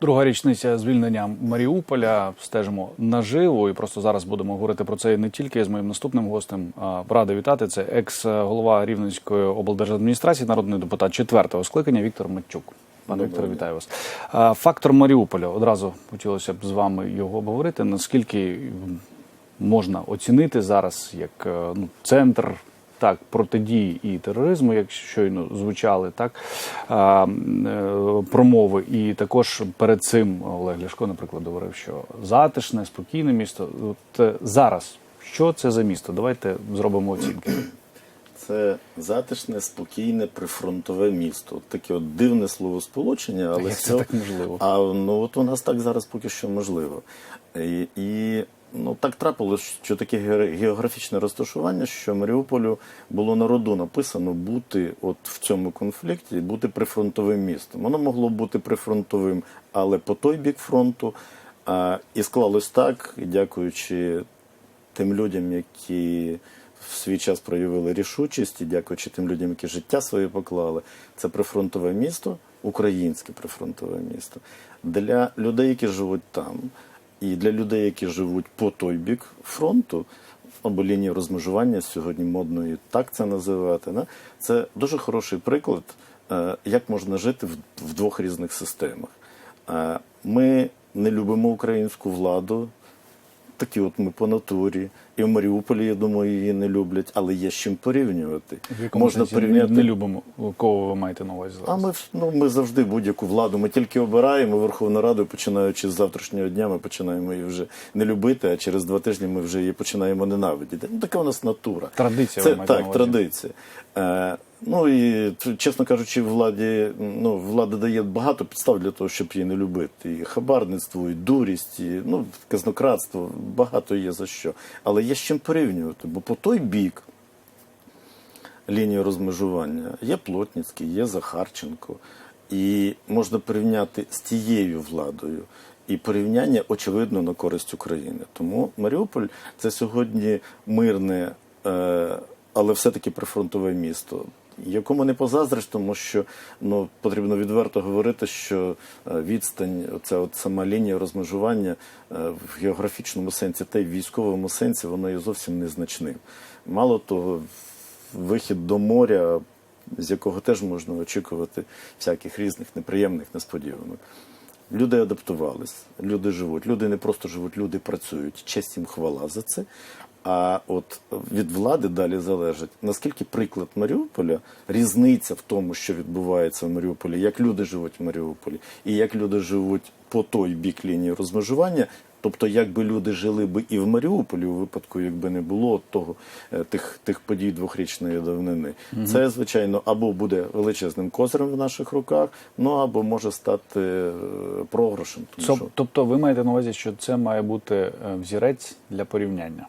Друга річниця звільнення Маріуполя стежимо наживо, і просто зараз будемо говорити про це не тільки з моїм наступним гостем. Радий вітати. Це екс-голова Рівненської облдержадміністрації, народний депутат четвертого скликання Віктор Матчук. Пане Вікторе, вітаю вас. Фактор Маріуполя. Одразу хотілося б з вами його обговорити. Наскільки можна оцінити зараз як е, ну, центр так протидії і тероризму, як щойно звучали, так е, промови. І також перед цим Олег Ляшко, наприклад, говорив, що затишне, спокійне місто. От е, зараз що це за місто? Давайте зробимо оцінки. Це затишне, спокійне, прифронтове місто. Таке от дивне словосполучення, але Як це всьо- так можливо? А ну от у нас так зараз поки що можливо. І, і ну так трапилось, що таке географічне розташування, що Маріуполю було на роду написано бути от в цьому конфлікті, бути прифронтовим містом. Воно могло бути прифронтовим, але по той бік фронту. А, і склалось так, дякуючи тим людям, які в свій час проявили рішучість, і дякуючи тим людям, які життя своє поклали, це прифронтове місто, українське прифронтове місто. Для людей, які живуть там, і для людей, які живуть по той бік фронту, або лінії розмежування сьогодні модної, так це називати. Да? Це дуже хороший приклад, е, як можна жити в, в двох різних системах. Е, Ми не любимо українську владу, такі от ми по натурі. І в Маріуполі, я думаю, її не люблять, але є з чим порівнювати. В якому Можна порівняти. не любимо, кого ви маєте на увазі А ми, ну, ми завжди будь-яку владу. Ми тільки обираємо Верховну Раду, починаючи з завтрашнього дня, ми починаємо її вже не любити, а через два тижні ми вже її починаємо ненавидіти. Ну, така у нас натура. Традиція, Це ви маєте на так, увазі. традиція. Е, ну і чесно кажучи, владі ну, влада дає багато підстав для того, щоб її не любити. І хабарництво, і дурість, і ну, казнократство, багато є за що. Але є з чим порівнювати, бо по той бік лінії розмежування є Плотницький, є Захарченко. І можна порівняти з тією владою. І порівняння очевидно на користь України. Тому Маріуполь це сьогодні мирне, е, але все-таки прифронтове місто, якому не позаздриш, тому що ну, потрібно відверто говорити, що е, відстань, оця от сама лінія розмежування е, в географічному сенсі та й в військовому сенсі, воно є зовсім незначним. Мало того, вихід до моря, з якого теж можна очікувати всяких різних неприємних несподіванок. Люди адаптувались, люди живуть. Люди не просто живуть, люди працюють. Честь їм хвала за це. А от від влади далі залежить, наскільки приклад Маріуполя, різниця в тому, що відбувається в Маріуполі, як люди живуть в Маріуполі, і як люди живуть по той бік лінії розмежування. Тобто, якби люди жили би і в Маріуполі, у випадку, якби не було того е, тих, тих подій двохрічної давнини, це звичайно або буде величезним козирем в наших руках, ну або може стати е, програшем. Тому що Тобто ви маєте на увазі, що це має бути е, взірець для порівняння.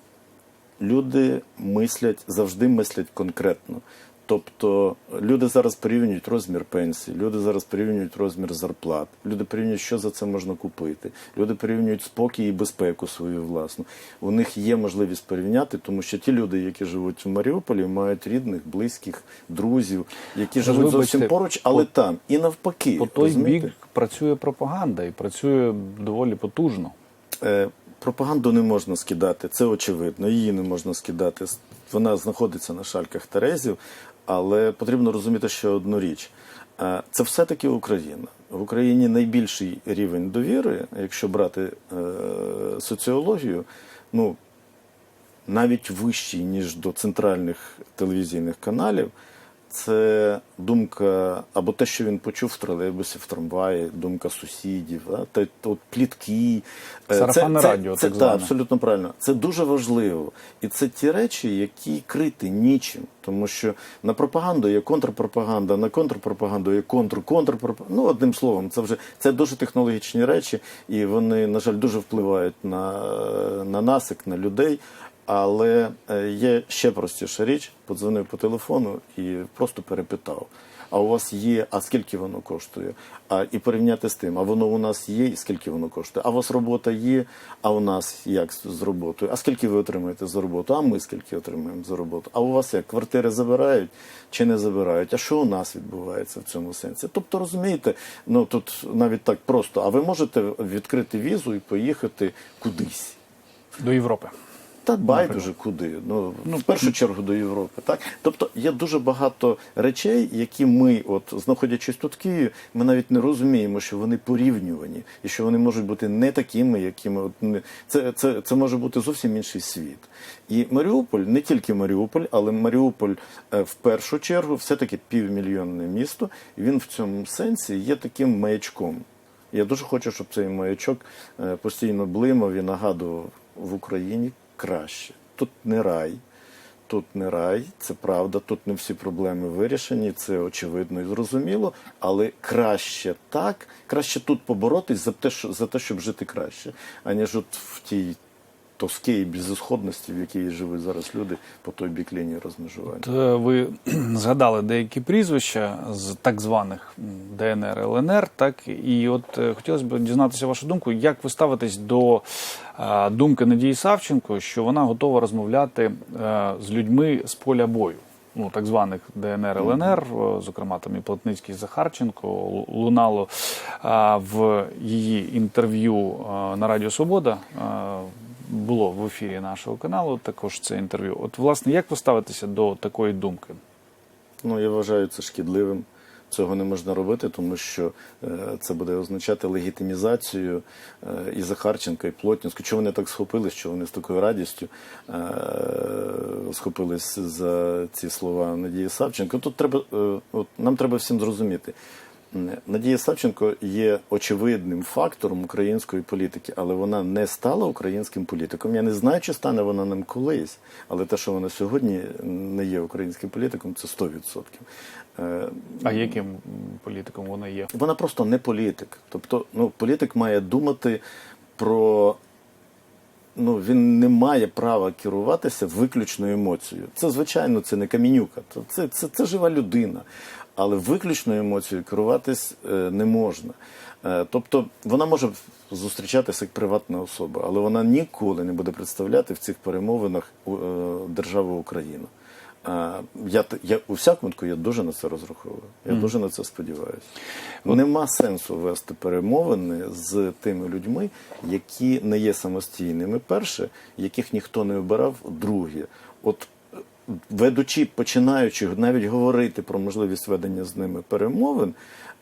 Люди мислять завжди мислять конкретно. Тобто люди зараз порівнюють розмір пенсії, люди зараз порівнюють розмір зарплат, люди порівнюють, що за це можна купити. Люди порівнюють спокій і безпеку свою власну. У них є можливість порівняти, тому що ті люди, які живуть в Маріуполі, мають рідних, близьких, друзів, які живуть зовсім поруч, але по- там і навпаки. По той розумієте? бік працює пропаганда і працює доволі потужно. Е, Пропаганду не можна скидати, це очевидно. Її не можна скидати. Вона знаходиться на шальках Терезів, але потрібно розуміти ще одну річ. Е, Це все-таки Україна. В Україні найбільший рівень довіри, якщо брати е, соціологію, ну навіть вищий, ніж до центральних телевізійних каналів. Це думка або те, що він почув в тролейбусі, в трамваї, думка сусідів, та, та от плітки. Е, Сарафанне радіо, це, так та, зване. абсолютно правильно. Це дуже важливо. І це ті речі, які крити нічим. Тому що на пропаганду є контрпропаганда, на контрпропаганду є контр-контрпропаганда. Ну, одним словом, це вже це дуже технологічні речі, і вони, на жаль, дуже впливають на, на нас, як на людей. Але е, є ще простіша річ. Подзвонив по телефону і просто перепитав. а у вас є, а скільки воно коштує? А і порівняти з тим, а воно у нас є, і скільки воно коштує? А у вас робота є, а у нас як з роботою? А скільки ви отримуєте за роботу? А ми скільки отримуємо за роботу? А у вас як квартири забирають чи не забирають? А що у нас відбувається в цьому сенсі? Тобто, розумієте, ну тут навіть так просто. А ви можете відкрити візу і поїхати кудись? До Європи. Та байдуже куди. Ну, в першу чергу до Європи. Так? Тобто є дуже багато речей, які ми, от знаходячись тут в Києві, ми навіть не розуміємо, що вони порівнювані і що вони можуть бути не такими, якими от не це, це, це може бути зовсім інший світ. І Маріуполь, не тільки Маріуполь, але Маріуполь е, в першу чергу все-таки півмільйонне місто, він в цьому сенсі є таким маячком. Я дуже хочу, щоб цей маячок е, постійно блимав і нагадував в Україні краще. Тут не рай, тут не рай, це правда, тут не всі проблеми вирішені, це очевидно і зрозуміло, але краще так, краще тут поборотись за те, що, за те, щоб жити краще, аніж от в тій тоски і безісходності, в якій живуть зараз люди по той бік лінії розмежування. От, е, ви згадали деякі прізвища з так званих ДНР ЛНР, так і от е, хотілося б дізнатися вашу думку, як ви ставитесь до е, думки Надії Савченко, що вона готова розмовляти з людьми з поля бою. Ну, так званих ДНР ЛНР, зокрема там і Плотницький Захарченко, лунало е, в її інтерв'ю на Радіо Свобода. е, Було в ефірі нашого каналу також це інтерв'ю. От, власне, як ви ставитеся до такої думки? Ну, я вважаю це шкідливим. Цього не можна робити, тому що е, це буде означати легітимізацію е, і Захарченка, і Плотнінську. Чого вони так схопились, що вони з такою радістю е, схопились за ці слова Надії Савченко. Тут треба, от, нам треба всім зрозуміти. Надія Савченко є очевидним фактором української політики, але вона не стала українським політиком. Я не знаю, чи стане вона ним колись, але те, що вона сьогодні не є українським політиком, це 100%. Е, А яким політиком вона є? вона просто не політик. Тобто, ну, політик має думати про. Ну, він не має права керуватися виключно емоцією. Це, звичайно, це не камінюка, це, це, це жива людина. Але виключно емоцією керуватись е, не можна. Е, тобто вона може зустрічатися як приватна особа, але вона ніколи не буде представляти в цих перемовинах е, державу Україну. Я, я у всякому випадку я дуже на це розраховую. Я дуже на це сподіваюся. Нема сенсу вести перемовини з тими людьми, які не є самостійними. Перше, яких ніхто не обирав, друге. От ведучи, починаючи навіть говорити про можливість ведення з ними перемовин,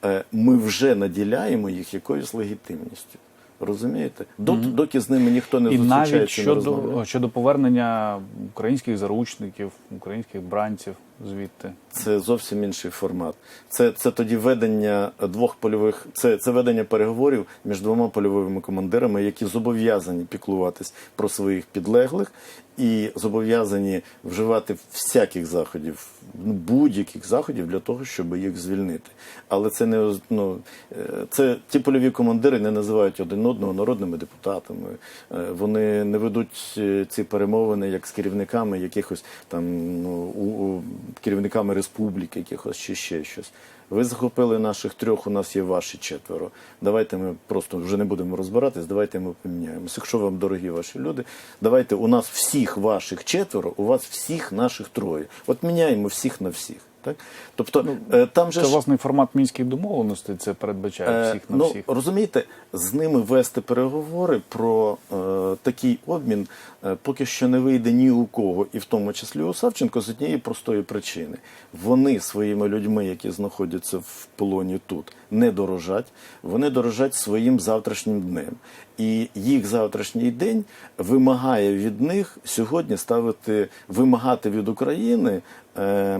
е, ми вже наділяємо їх якоюсь легітимністю. Розумієте? Доки, доки з ними ніхто не І навіть зустрічається, не розмовляє. щодо, щодо повернення українських заручників, українських бранців звідти. Це зовсім інший формат. Це, це тоді ведення двох польових, це, це ведення переговорів між двома польовими командирами, які зобов'язані піклуватись про своїх підлеглих і зобов'язані вживати всяких заходів, ну, будь-яких заходів для того, щоб їх звільнити. Але це не ну, е, це ті польові командири не називають один одного народними депутатами. Е, Вони не ведуть е, ці перемовини як з керівниками якихось там ну, у, у, керівниками республіки, якихось чи ще щось. Ви захопили наших трьох, у нас є ваші четверо. Давайте ми просто вже не будемо розбиратись, давайте ми поміняємося. Якщо вам дорогі ваші люди, давайте у нас всіх ваших четверо, у вас всіх наших троє. От міняємо всіх на всіх. Так? Тобто ну, там же Це ж- власний формат мінських домовленостей. Це передбачає Е, всіх на ну, всіх. Розумієте, з ними вести переговори про е, такий обмін е, поки що не вийде ні у кого, і в тому числі у Савченко, з однієї простої причини. Вони своїми людьми, які знаходяться в полоні тут, не дорожать, вони дорожать своїм завтрашнім днем. І їх завтрашній день вимагає від них сьогодні ставити, вимагати від України. Е,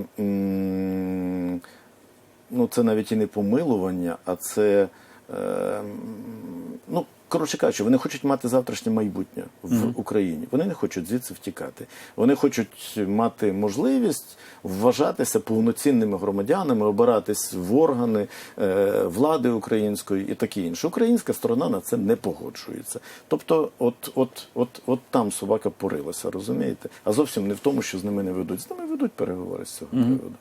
ну, це навіть і не помилування, а це. Е, ну, коротше кажучи, вони хочуть мати завтрашнє майбутнє в Україні. Вони не хочуть звідси втікати. Вони хочуть мати можливість вважатися повноцінними громадянами, обиратись в органи е, влади української і таке інше. Українська сторона на це не погоджується. Тобто, от, от, от, от там собака порилася, розумієте? А зовсім не в тому, що з ними не ведуть. З ними ведуть переговори з цього приводу.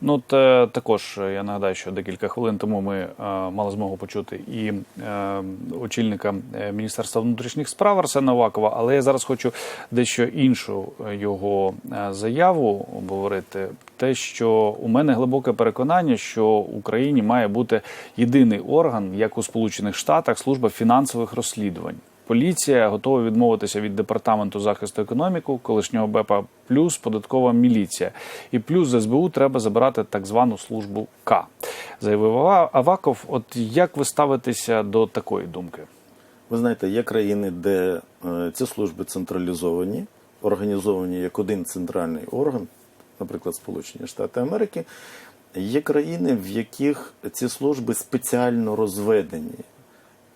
Ну, от, е, також е, я нагадаю, що декілька хвилин тому ми е, мали змогу почути і е, очільника е, Міністерства внутрішніх справ Арсена Авакова, але я зараз хочу дещо іншу його заяву обговорити. Те, що у мене глибоке переконання, що в Україні має бути єдиний орган, як у Сполучених Штатах, служба фінансових розслідувань. Поліція готова відмовитися від департаменту захисту економіки, колишнього БЕПа, плюс податкова міліція. І плюс з СБУ треба забирати так звану службу К. Заявив Аваков. От як ви ставитеся до такої думки? Ви знаєте, є країни, де е, ці служби централізовані, організовані як один центральний орган, наприклад, Сполучені Штати Америки. Є країни, в яких ці служби спеціально розведені,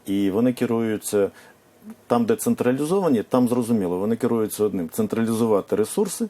і вони керуються там, де централізовані, там зрозуміло, вони керуються одним: централізувати ресурси.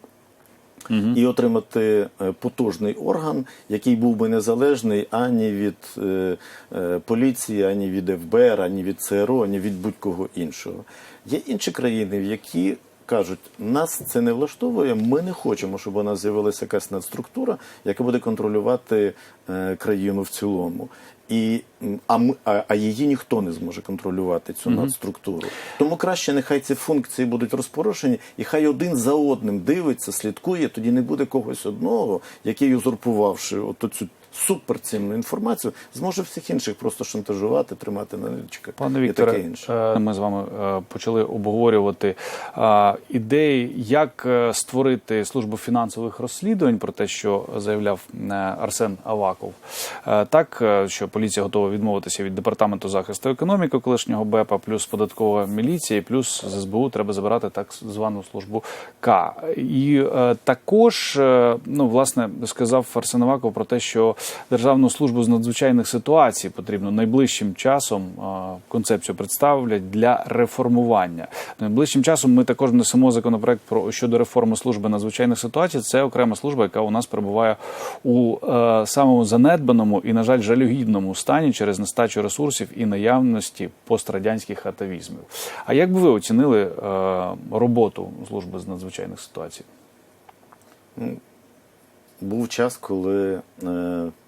І отримати е, потужний орган, який був би незалежний ані від е, е, поліції, ані від ФБР, ані від ЦРУ, ані від будь-кого іншого. Є інші країни, в які кажуть, нас це не влаштовує, ми не хочемо, щоб у нас з'явилася якась надструктура, яка буде контролювати е, країну в цілому. І, а, а її ніхто не зможе контролювати цю надструктуру. Тому краще нехай ці функції будуть розпорошені, і хай один за одним дивиться, слідкує. Тоді не буде когось одного, який, узурпувавши от цю суперцінну інформацію, зможе всіх інших просто шантажувати, тримати на ничках Пане Вікторе, таке інше. е, ми з вами е, почали обговорювати е, ідеї, як створити службу фінансових розслідувань про те, що заявляв Арсен Аваков. Так, що поліція готова відмовитися від департаменту захисту економіки, колишнього БЕПа, плюс податкова міліція, плюс з СБУ треба забирати так звану службу К. І також, ну власне, сказав Арсен Аваков про те, що Державну службу з надзвичайних ситуацій потрібно найближчим часом концепцію представлять для реформування. Найближчим часом ми також внесемо законопроект про щодо реформи служби надзвичайних ситуацій. Це окрема служба, яка у нас перебуває у е, самому занедбаному і, на жаль, жалюгідному стані через нестачу ресурсів і наявності пострадянських атавізмів. А як би ви оцінили е, роботу служби з надзвичайних ситуацій? Був час, коли е,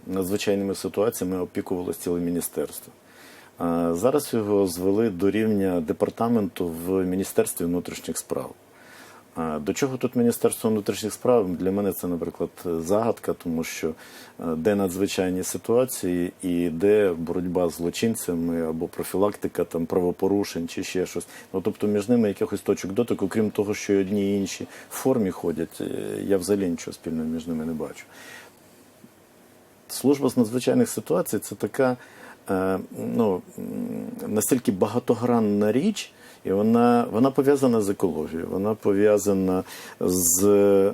надзвичайними ситуаціями опікувалося ціле міністерство. Зараз його звели до рівня департаменту в Міністерстві внутрішніх справ. До чого тут Міністерство внутрішніх справ? Для мене це, наприклад, загадка, тому що е, де надзвичайні ситуації і де боротьба з злочинцями або профілактика там правопорушень чи ще щось. Ну тобто між ними якихось точок дотику, крім того, що і одні і інші в формі ходять, е, я взагалі нічого спільного між ними не бачу. Служба з надзвичайних ситуацій це така е, ну, настільки багатогранна річ, і вона, вона пов'язана з екологією, вона пов'язана з е,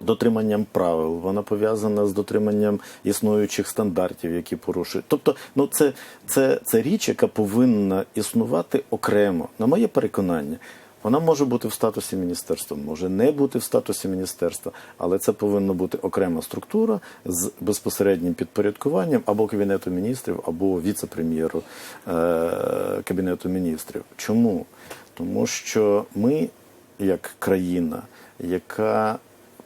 дотриманням правил, вона пов'язана з дотриманням існуючих стандартів, які порушують. Тобто, ну це, це, це річ, яка повинна існувати окремо, на моє переконання. Вона може бути в статусі міністерства, може не бути в статусі міністерства, але це повинна бути окрема структура з безпосереднім підпорядкуванням або кабінету міністрів, або віце-прем'єру е- кабінету міністрів. Чому? Тому що ми, як країна, яка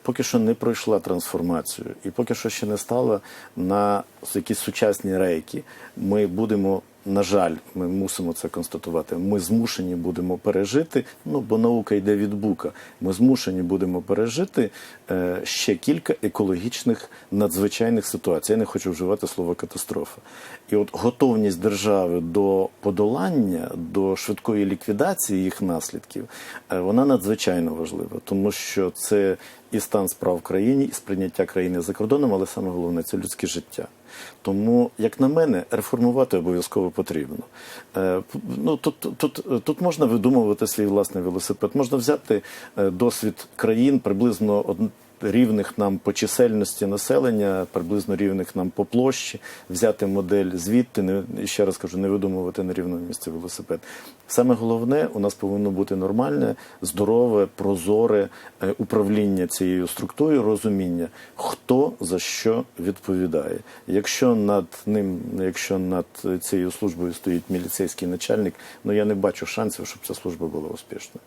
поки що не пройшла трансформацію і поки що ще не стала на якісь сучасні рейки, ми будемо. На жаль, ми мусимо це констатувати. Ми змушені будемо пережити. Ну бо наука йде від бука. Ми змушені будемо пережити е, ще кілька екологічних надзвичайних ситуацій. Я не хочу вживати слово катастрофа. І от готовність держави до подолання, до швидкої ліквідації їх наслідків, е, вона надзвичайно важлива, тому що це і стан справ в країні, і сприйняття країни за кордоном, але саме головне це людське життя. Тому, як на мене, реформувати обов'язково потрібно. Е, ну, тут, тут, тут можна видумувати свій власний велосипед, можна взяти е, досвід країн приблизно рівних нам по чисельності населення, приблизно рівних нам по площі, взяти модель звідти, не ще раз кажу, не видумувати на рівному місці велосипед. Саме головне, у нас повинно бути нормальне, здорове, прозоре е, управління цією структурою, розуміння, хто за що відповідає. Якщо над ним, якщо над цією службою стоїть міліцейський начальник, ну я не бачу шансів, щоб ця служба була успішною.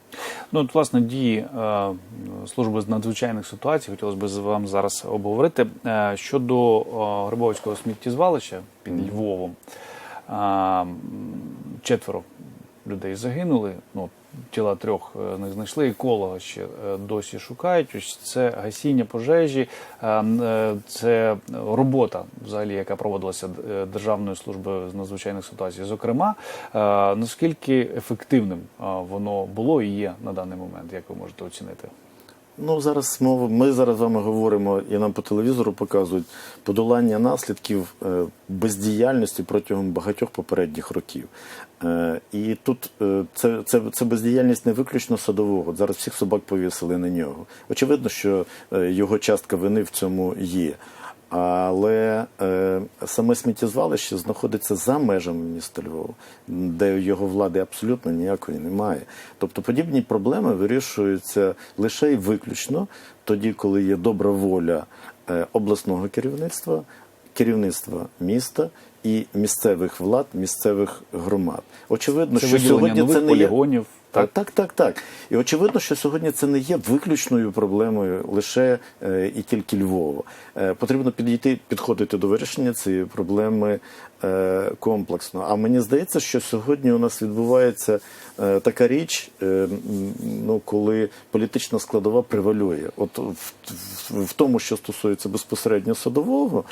Ну, от, власне, дії е, служби з надзвичайних ситуацій хотілося б з вам зараз обговорити. Е, щодо е, Грибовського сміттєзвалища під Львовом, е, четверо людей загинули. Ну, тіла трьох не знайшли, еколога ще досі шукають. Ось це гасіння пожежі, це робота, взагалі, яка проводилася Державною службою з надзвичайних ситуацій. Зокрема, наскільки ефективним воно було і є на даний момент, як ви можете оцінити? Ну зараз мова. Ми зараз з вами говоримо, і нам по телевізору показують подолання наслідків е, бездіяльності протягом багатьох попередніх років. Е, І тут е, це, це, це бездіяльність не виключно садового. Зараз всіх собак повісили на нього. Очевидно, що його частка вини в цьому є. Але е, саме сміттєзвалище знаходиться за межами міста Львова, де його влади абсолютно ніякої немає. Тобто подібні проблеми вирішуються лише і виключно тоді, коли є добра воля е, обласного керівництва, керівництва міста і місцевих влад, місцевих громад. Очевидно, Це що сьогодні це не є полігонів. Так, так, так, так. І очевидно, що сьогодні це не є виключною проблемою лише е, і тільки Львова. Е, потрібно підійти, підходити до вирішення цієї проблеми е, комплексно. А мені здається, що сьогодні у нас відбувається е, така річ, е, ну коли політична складова превалює. От в, в, в тому, що стосується безпосередньо садового,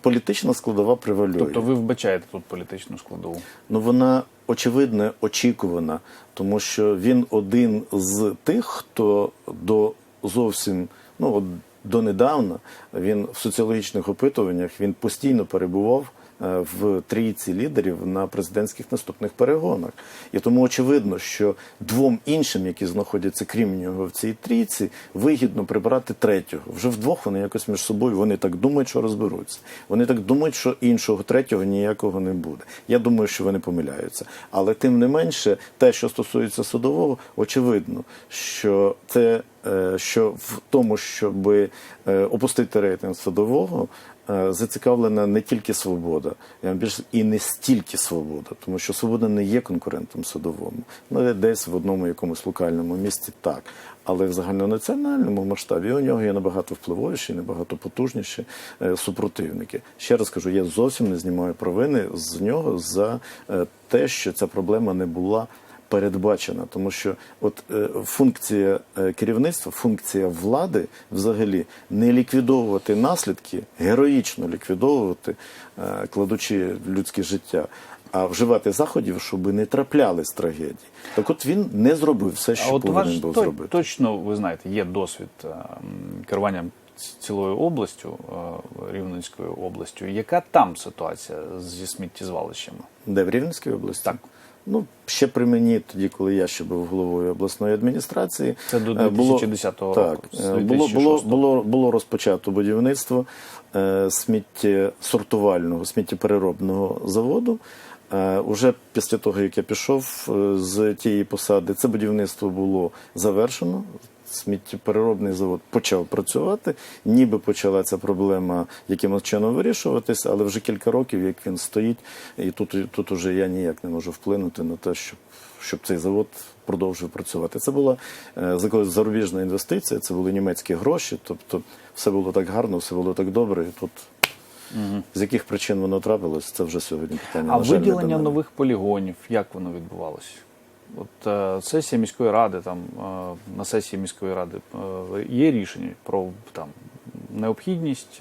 політична складова превалює. Тобто ви вбачаєте тут політичну складову? Ну вона очевидно очікувана, тому що він один з тих, хто до зовсім ну от донедавна він в соціологічних опитуваннях він постійно перебував. Е, В трійці лідерів на президентських наступних перегонах, і тому очевидно, що двом іншим, які знаходяться крім нього в цій трійці, вигідно прибрати третього. Вже вдвох вони якось між собою вони так думають, що розберуться. Вони так думають, що іншого третього ніякого не буде. Я думаю, що вони помиляються. Але тим не менше, те, що стосується судового, очевидно, що це е, що в тому, щоб е, опустити рейтинг судового. Е, Зацікавлена не тільки свобода, я вам більше і не стільки свобода, тому що свобода не є конкурентом судовому. Ну десь в одному якомусь локальному місці так. Але в загальнонаціональному масштабі у нього є набагато впливовіші, набагато потужніші е, супротивники. Ще раз кажу, я зовсім не знімаю провини з нього за е, те, що ця проблема не була передбачена, тому що от е, функція е, керівництва, функція влади взагалі не ліквідовувати наслідки, героїчно ліквідовувати, е, кладучи людське життя. А вживати заходів, щоб не траплялись трагедії. Так от він не зробив все, що а от повинен був зробити. точно, ви знаєте, є досвід керування цілою областю, Рівненською областю. Яка там ситуація зі сміттєзвалищами? Де в Рівненській області? Так. Ну, ще при мені, тоді, коли я ще був головою обласної адміністрації, Це до е, 2010 року, Так, е, було, було, було, було розпочато будівництво е, сміттєсортувального, сміттєпереробного заводу. Е, Уже після того, як я пішов е, з тієї посади, це будівництво було завершено. Сміттєпереробний завод почав працювати, ніби почала ця проблема якимось чином вирішуватися, але вже кілька років, як він стоїть, і тут, тут уже я ніяк не можу вплинути на те, щоб, щоб цей завод продовжив працювати. Це була е, зарубіжна інвестиція, це були німецькі гроші, тобто все було так гарно, все було так добре. І тут з яких причин воно трапилось, це вже сьогодні питання. А на жаль, виділення нових полігонів, як воно відбувалося? От е, сесія міської ради, там е, на сесії міської ради е, є рішення про там необхідність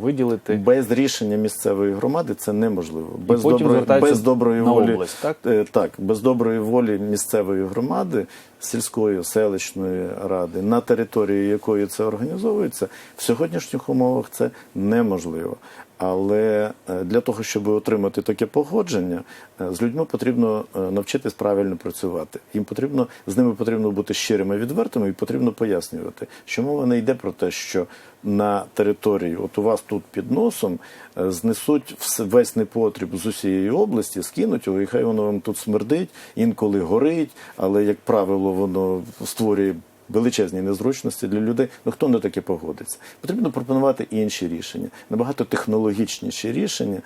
виділити Без рішення місцевої громади це неможливо. Без, потім доброї, без доброї на волі область, так? Так, без доброї волі місцевої громади, сільської селищної ради, на території якої це організовується, в сьогоднішніх умовах це неможливо. Але е, для того, щоб отримати таке погодження, е, з людьми потрібно е, навчитись правильно працювати. Їм потрібно з ними потрібно бути щирими, відвертими, і потрібно пояснювати, що мова не йде про те, що на території, от у вас тут під носом, знесуть весь непотріб з усієї області, скинуть його, і хай воно вам тут смердить, інколи горить, але як правило, воно створює величезні незручності для людей. Ну хто на таке погодиться? Потрібно пропонувати інші рішення, набагато технологічніші рішення.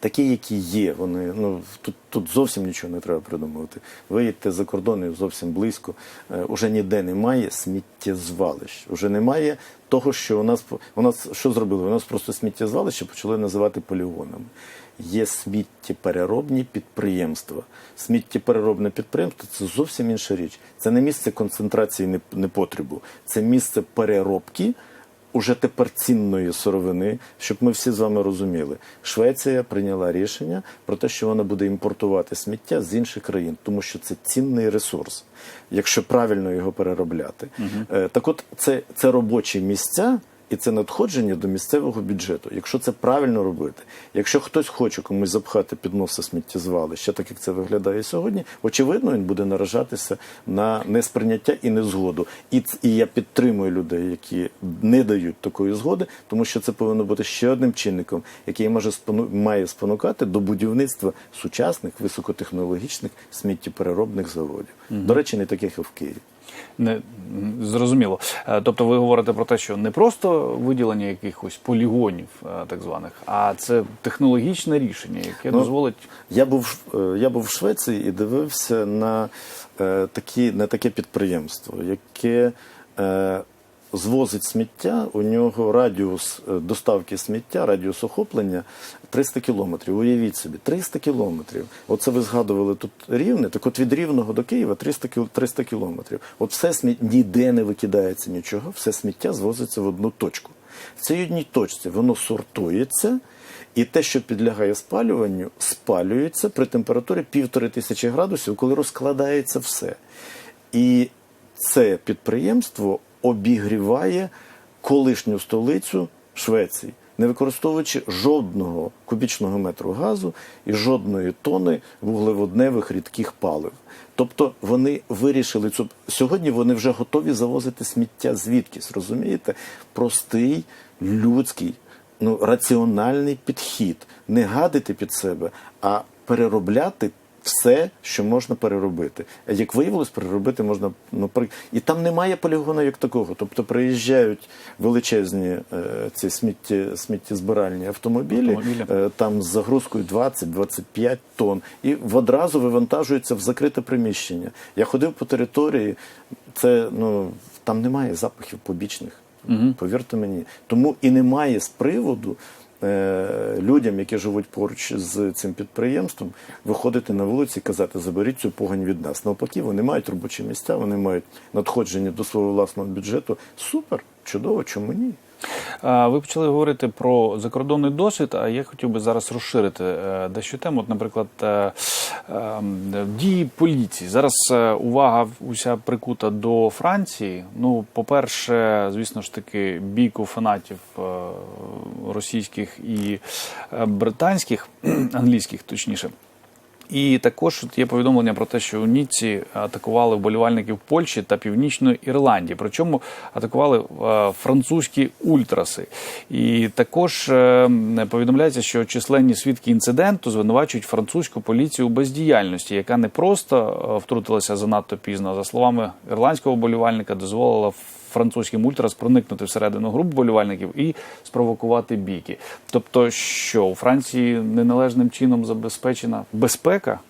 Такі, які є, вони ну тут, тут зовсім нічого не треба придумувати. Виїдьте за кордон і зовсім близько. Е, уже ніде немає сміттєзвалищ. Уже немає того, що у нас у нас що зробили? У нас просто сміттєзвалище почали називати полігонами. Є сміттєпереробні підприємства. Сміттєпереробне підприємство це зовсім інша річ. Це не місце концентрації непотребу, це місце переробки уже тепер цінної сировини, щоб ми всі з вами розуміли. Швеція прийняла рішення про те, що вона буде імпортувати сміття з інших країн, тому що це цінний ресурс, якщо правильно його переробляти. Е, Так от, це, це робочі місця. І це надходження до місцевого бюджету, якщо це правильно робити. Якщо хтось хоче комусь запхати під носа сміттєзвалища, так як це виглядає сьогодні, очевидно, він буде наражатися на несприйняття і незгоду. І, і я підтримую людей, які не дають такої згоди, тому що це повинно бути ще одним чинником, який може спону- має спонукати до будівництва сучасних високотехнологічних сміттєпереробних заводів. До речі, не таких як в Києві. Не зрозуміло. Е, Тобто, ви говорите про те, що не просто виділення якихось полігонів, е, так званих, а це технологічне рішення, яке Ну, дозволить Я був е, я був в Швеції і дивився на такі на таке підприємство, яке звозить сміття. У нього радіус е, доставки сміття, радіус охоплення 300 кілометрів. Уявіть собі, 300 кілометрів. Оце ви згадували тут рівне. Так от від рівного до Києва 300 300 кілометрів. От все сміття ніде не викидається нічого, все сміття звозиться в одну точку. В цій одній точці воно сортується. І те, що підлягає спалюванню, спалюється при температурі півтори тисячі градусів, коли розкладається все. І це підприємство обігріває колишню столицю Швеції, не використовуючи жодного кубічного метру газу і жодної тони вуглеводневих рідких палив. Тобто вони вирішили цю сьогодні. Вони вже готові завозити сміття звідкись, розумієте? Простий людський ну, раціональний підхід, не гадити під себе, а переробляти все, що можна переробити. Як виявилось, переробити можна ну, при- і там немає полігону як такого. Тобто приїжджають величезні е, ці смітті, сміттєзбиральні автомобілі, Автомобілі. е, там з загрузкою 20-25 тонн, і одразу вивантажуються в закрите приміщення. Я ходив по території, це ну там немає запахів побічних. Повірте мені. Тому і немає з приводу людям, які живуть поруч з цим підприємством, виходити на вулиці і казати, заберіть цю погань від нас. Навпаки, вони мають робочі місця, вони мають надходження до свого власного бюджету. Супер, чудово, чому ні? Ви почали говорити про закордонний досвід, а я хотів би зараз розширити е, дещо тему. От, наприклад, е, е, дії поліції. Зараз е, увага уся прикута до Франції. Ну, по-перше, звісно ж таки, бійку фанатів російських і британських, англійських, точніше. І також є повідомлення про те, що у Ніцці атакували вболівальників Польщі та Північної Ірландії. Причому атакували е, французькі ультраси. І також е, повідомляється, що численні свідки інциденту звинувачують французьку поліцію у бездіяльності, яка не просто е, втрутилася занадто пізно. За словами ірландського вболівальника, дозволила французьким ультрас проникнути всередину груп болівальників і спровокувати бійки. Тобто, що у Франції неналежним чином забезпечена безпека.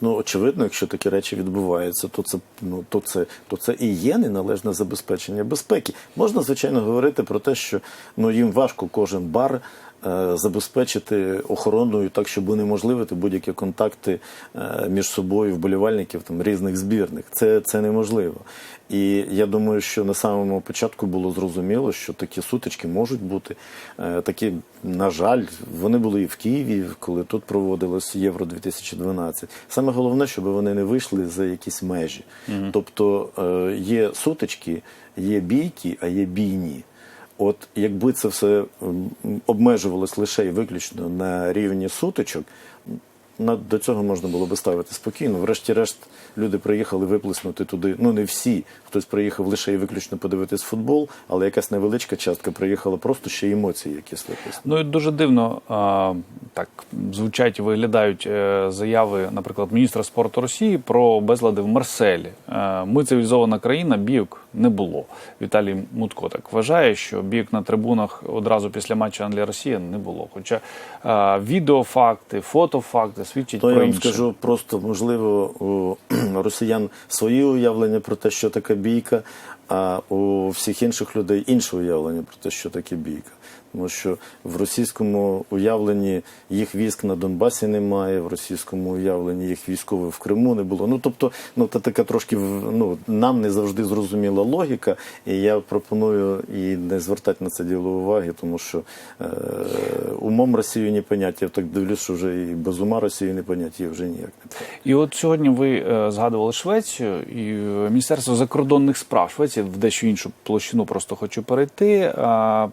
Ну, очевидно, якщо такі речі відбуваються, то це ну то це то це і є неналежне забезпечення безпеки. Можна звичайно говорити про те, що ну їм важко кожен бар. Е, Забезпечити охороною так, щоб унеможливити будь-які контакти е, між собою вболівальників там різних збірних. Це, це неможливо. І я думаю, що на самому початку було зрозуміло, що такі сутички можуть бути. Е, Такі, на жаль, вони були і в Києві, коли тут проводилось Євро 2012. Саме головне, щоб вони не вийшли за якісь межі. Тобто е, є сутички, є бійки, а є бійні. От якби це все обмежувалось лише і виключно на рівні сутичок, на, до цього можна було би ставити спокійно. Врешті-решт, люди приїхали виплеснути туди. Ну не всі. Хтось приїхав лише і виключно подивитись футбол, але якась невеличка частка приїхала просто ще емоції, якісь виплеснути. Ну і дуже дивно а, так звучать виглядають е, заяви, наприклад, міністра спорту Росії про безлади в Марселі. Е, Ми цивілізована країна, бійок не було. Віталій Мутко так вважає, що бік на трибунах одразу після матчу Англія-Росія не було. Хоча е, відеофакти, фотофакти свідчать То я вам скажу просто, можливо, у росіян свої уявлення про те, що таке бійка, а у всіх інших людей інше уявлення про те, що таке бійка. Тому що в російському уявленні їх військ на Донбасі немає, в російському уявленні їх військових в Криму не було. Ну тобто, ну це така трошки ну, нам не завжди зрозуміла логіка, і я пропоную і не звертати на це діло уваги, тому що е, умом Росію не понять. Я так дивлюсь, що вже і без ума Росію не понять, її вже ніяк не. І от сьогодні ви е, згадували Швецію і е, Міністерство закордонних справ Швеції в дещо іншу площину просто хочу перейти. А,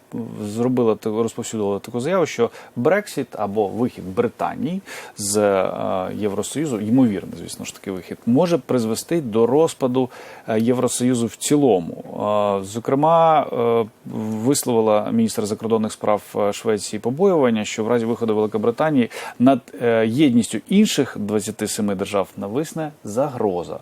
зробила розповсюдила таку заяву, що Брексіт або вихід Британії з е, Євросоюзу, ймовірно, звісно ж таки вихід, може призвести до розпаду е, Євросоюзу в цілому. Е, Зокрема, висловила міністр закордонних справ Швеції побоювання, що в разі виходу Великобританії над єдністю інших 27 держав нависне загроза.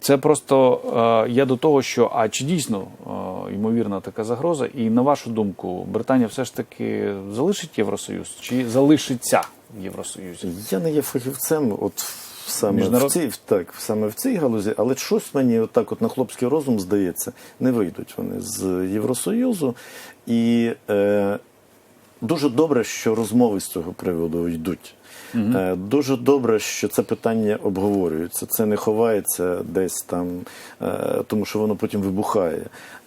Це просто е, я до того, що а чи дійсно е, ймовірна така загроза, і на вашу думку, Британія все ж таки залишить Євросоюз чи залишиться в Євросоюзі? Я не є фахівцем, от саме Міжнарод- в цій так, саме в цій галузі, але щось мені отак, от на хлопський розум здається, не вийдуть вони з Євросоюзу. І е, дуже добре, що розмови з цього приводу йдуть. Е, Дуже добре, що це питання обговорюється. Це не ховається десь там, е, тому що воно потім вибухає.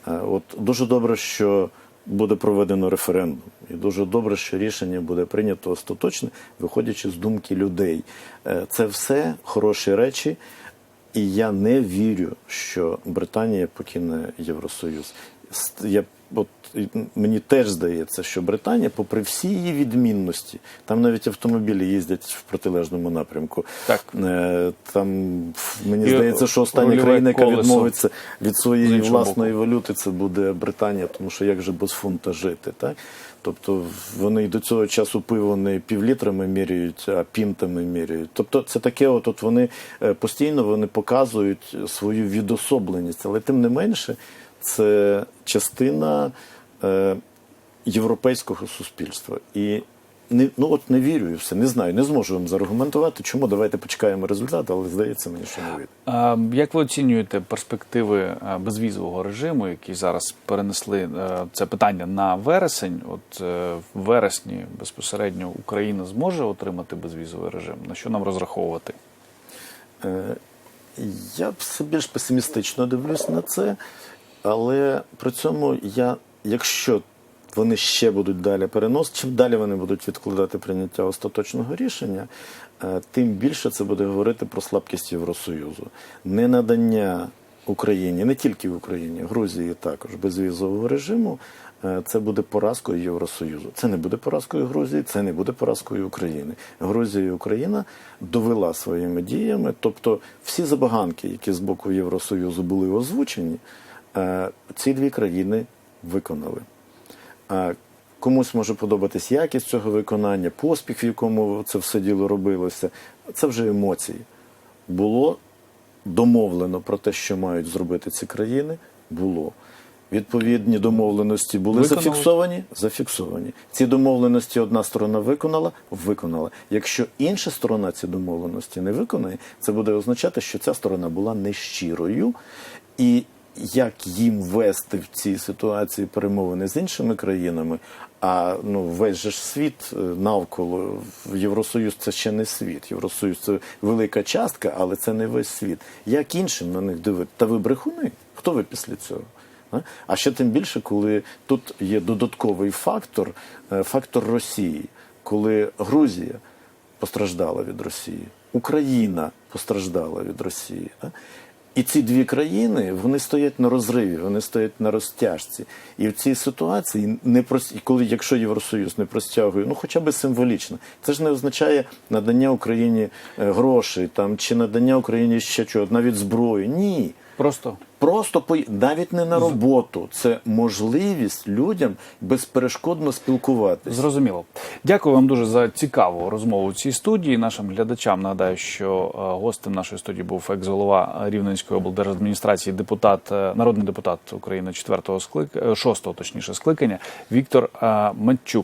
Е, От дуже добре, що буде проведено референдум, і дуже добре, що рішення буде прийнято остаточне, виходячи з думки людей. Це все хороші речі. І я не вірю, що Британія покине Євросоюз. Я, от, мені теж здається, що Британія, попри всі її відмінності, там навіть автомобілі їздять в протилежному напрямку. Так. Е, Там мені І здається, що остання країна, яка відмовиться від своєї власної валюти, це буде Британія, тому що як же без фунта жити, так? Тобто вони до цього часу пиво не півлітрами міряють, а пінтами міряють. Тобто це таке, от, от вони е, постійно вони показують свою відособленість, але тим не менше це частина е, європейського суспільства. І не, ну от не вірю і все, не знаю, не зможу вам заргументувати, чому давайте почекаємо результат, але здається мені, що не вийде. Як ви оцінюєте перспективи безвізового режиму, які зараз перенесли е, це питання на вересень? От е, в вересні безпосередньо Україна зможе отримати безвізовий режим? На що нам розраховувати? Е, Я все більш песимістично дивлюсь на це, але при цьому я, якщо вони ще будуть далі переносити, чим далі вони будуть відкладати прийняття остаточного рішення, е, тим більше це буде говорити про слабкість Євросоюзу. Ненадання Україні, не тільки в Україні, Грузії також безвізового режиму. е, Це буде поразкою Євросоюзу. Це не буде поразкою Грузії, це не буде поразкою України. Грузія і Україна довела своїми діями, тобто всі забаганки, які з боку Євросоюзу були озвучені, ці дві країни виконали. Комусь може подобатись якість цього виконання, поспіх, в якому це все діло робилося. Це вже емоції. Було домовлено про те, що мають зробити ці країни. Було. Відповідні домовленості були Виконали. зафіксовані, зафіксовані. Ці домовленості одна сторона виконала, виконала. Якщо інша сторона ці домовленості не виконає, це буде означати, що ця сторона була нещирою. І як їм вести в цій ситуації перемовини з іншими країнами? А ну весь же ж світ е, навколо Євросоюз це ще не світ. Євросоюз це велика частка, але це не весь світ. Як іншим на них дивити? Та ви брехуни? Хто ви після цього? А? А ще тим більше, коли тут є додатковий фактор, е, фактор Росії, коли Грузія постраждала від Росії, Україна постраждала від Росії. І ці дві країни вони стоять на розриві, вони стоять на розтяжці. І в цій ситуації не прос... коли, якщо Євросоюз не простягує, ну хоча б символічно, це ж не означає надання Україні е, грошей там чи надання Україні ще чого, навіть зброї. Ні. Просто Просто по навіть не на роботу. Це можливість людям безперешкодно спілкуватися. Зрозуміло. Дякую вам дуже за цікаву розмову в цій студії. Нашим глядачам нагадаю, що е, гостем нашої студії був екс-голова Рівненської облдержадміністрації, депутат, е, народний депутат України 4-го склик... 6-го, точніше скликання Віктор е, Матчук.